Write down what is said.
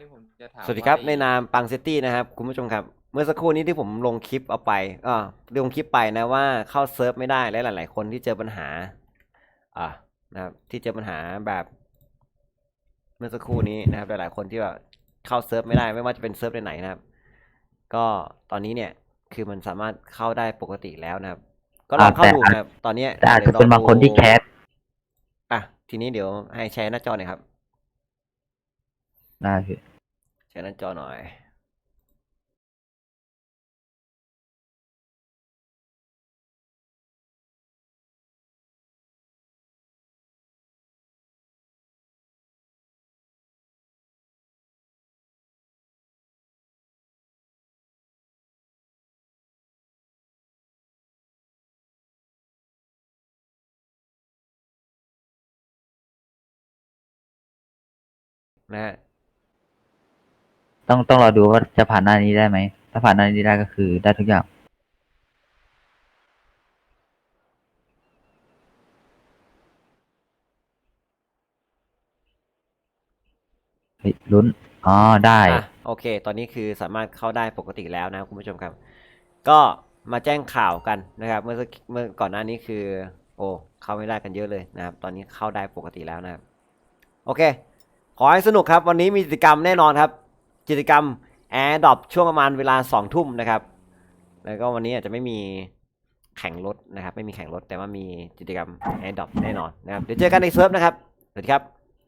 นี่ผมจะถามสวัสดีครับาในนามปังซิตี้นะครับคุณผู้ชมครับ เมื่อสักครู่นี้ที่ผมลงคลิปเอาไปอ่าลงคลิปไปนะว่าเข้าเซิร์ฟไม่ได้และหลาย ๆ คนที่เจอปัญหาอ่านะครับที่เจอปัญหาแบบ เมื่อสักครู่นี้นะครับ หลาย ๆ คนที่แบบเข้าเซิร์ฟไม่ได้ไม่ว่าจะเป็นเซิร์ฟไหนๆนะครับ ก็ตอนนี้เนี่ยคือมันสามารถเข้าได้ปกติแล้วนะครับ ก็ลองเข้าดูนะครับ ตอนนี้ยแต่อาจจะดี๋ยวลเป็นบางคนที่ดูแคสอะทีนี้เดี๋ยวให้แชร์หน้าจอหน่อยครับ ได้พี่แชร์หน้าจอหน่อย นะฮะ ต้องต้องรอดูว่าจะผ่านหน้านี้ได้ไหม ถ้าผ่านหน้านี้ได้ก็คือได้ทุกอย่าง เฮ้ยลุ้น อ๋อ ได้ อะโอเค ตอนนี้คือสามารถเข้าได้ปกติแล้วนะครับคุณผู้ชมครับ ก็มาแจ้งข่าวกันนะครับ เมื่อสักเมื่อก่อนหน้านี้คือ โอ้เข้าไม่ได้กันเยอะเลยนะครับ ตอนนี้เข้าได้ปกติแล้วนะครับ โอเค ขอให้สนุกครับ วันนี้มีกิจกรรมแน่นอนครับ กิจกรรม Air d r o p ช่วงประมาณเวลาสองทุ่มนะครับ แล้วก็วันนี้อาจจะไม่มีแข่งรถนะครับ ไม่มีแข่งรถแต่ว่ามีกิจกรรม Air d r o p แน่นอนนะครับ เดี๋ยวเจอกันในเซิร์ฟนะครับ สวัสดีครับ